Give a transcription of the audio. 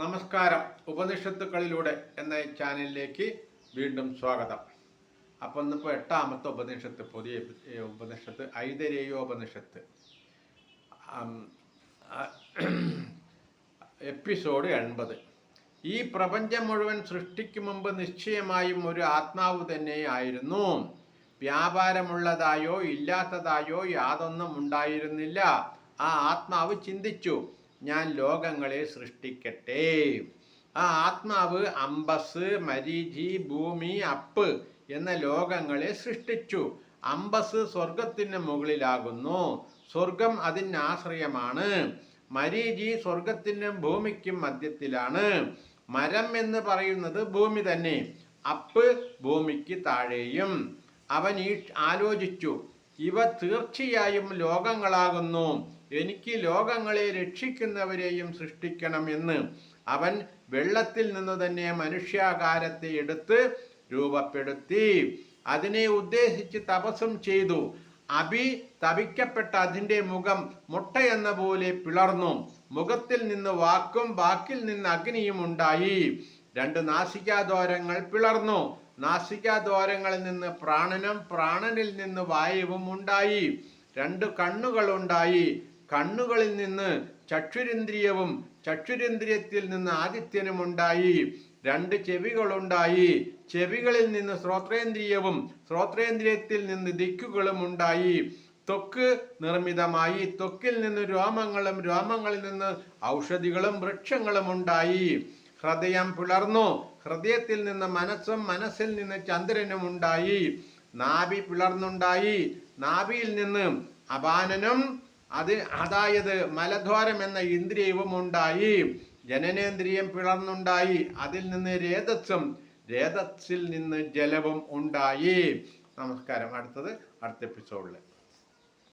നമസ്കാരം ഉപനിഷത്തുക്കളിലൂടെ എന്ന ചാനലിലേക്ക് വീണ്ടും സ്വാഗതം. അപ്പം ഇന്നിപ്പോൾ എട്ടാമത്തെ ഉപനിഷത്ത് പുതിയ ഉപനിഷത്ത് ഐതരേയോപനിഷത്ത് എപ്പിസോഡ് എൺപത്. ഈ പ്രപഞ്ചം മുഴുവൻ സൃഷ്ടിക്ക് മുമ്പ് നിശ്ചയമായും ഒരു ആത്മാവ് തന്നെ ആയിരുന്നു വ്യാപാരമുള്ളതായോ ഇല്ലാത്തതായോ യാതൊന്നും ഉണ്ടായിരുന്നില്ല. ആ ആത്മാവ് ചിന്തിച്ചു. ഞാൻ ലോകങ്ങളെ സൃഷ്ടിക്കട്ടെ. ആ ആത്മാവ് അമ്പസ് മരീചി ഭൂമി അപ്പ് എന്ന ലോകങ്ങളെ സൃഷ്ടിച്ചു. അമ്പസ് സ്വർഗത്തിന് മുകളിലാകുന്നു. സ്വർഗം അതിന് ആശ്രയമാണ്. മരീചി സ്വർഗത്തിനും ഭൂമിക്കും മധ്യത്തിലാണ്. മരം എന്ന് പറയുന്നത് ഭൂമി തന്നെ. അപ്പ് ഭൂമിക്ക് താഴെയും. അവൻ ഈ ആലോചിച്ചു. ഇവ തീർച്ചയായും ലോകങ്ങളാകുന്നു. എനിക്ക് ലോകങ്ങളെ രക്ഷിക്കുന്നവരെയും സൃഷ്ടിക്കണമെന്ന് അവൻ വെള്ളത്തിൽ നിന്ന് തന്നെ മനുഷ്യാകാരത്തെ എടുത്ത് രൂപപ്പെടുത്തി. അതിനെ ഉദ്ദേശിച്ച് തപസ്സും ചെയ്തു. അഭി തപിക്കപ്പെട്ട അതിന്റെ മുഖം മുട്ടയെന്ന പോലെ പിളർന്നു. മുഖത്തിൽ നിന്ന് വാക്കും വാക്കിൽ നിന്ന് അഗ്നിയും ഉണ്ടായി. രണ്ട് നാസികാദ്വാരങ്ങൾ പിളർന്നു. നാസികാദ്വാരങ്ങളിൽ നിന്ന് പ്രാണനും പ്രാണനിൽ നിന്ന് വായുവും ഉണ്ടായി. രണ്ട് കണ്ണുകളുണ്ടായി കണ്ണുകളിൽ നിന്ന് ചക്ഷുരേന്ദ്രിയവും ചക്ഷുരേന്ദ്രിയത്തിൽ നിന്ന് ആദിത്യനും ഉണ്ടായി. രണ്ട് ചെവികളുണ്ടായി. ചെവികളിൽ നിന്ന് ശ്രോത്രേന്ദ്രിയവും ശ്രോത്രേന്ദ്രിയത്തിൽ നിന്ന് ദിക്കുകളും ഉണ്ടായി. ത്വക്ക് നിർമ്മിതമായി. ത്വക്കിൽ നിന്ന് രോമങ്ങളും രോമങ്ങളിൽ നിന്ന് ഔഷധികളും വൃക്ഷങ്ങളും ഉണ്ടായി. ഹൃദയം പിളർന്നു. ഹൃദയത്തിൽ നിന്ന് മനസ്സും മനസ്സിൽ നിന്ന് ചന്ദ്രനും ഉണ്ടായി. നാഭി പിളർന്നുണ്ടായി. നാഭിയിൽ നിന്ന് അപാനനും അത് അതായത് മലദ്വാരം എന്ന ഇന്ദ്രിയവും ഉണ്ടായി ജനനേന്ദ്രിയം പിളർന്നുണ്ടായി അതിൽ നിന്ന് രേതസ്സും രേതസ്സിൽ നിന്ന് ജലവും ഉണ്ടായി. നമസ്കാരം. അടുത്തത് അടുത്ത എപ്പിസോഡിൽ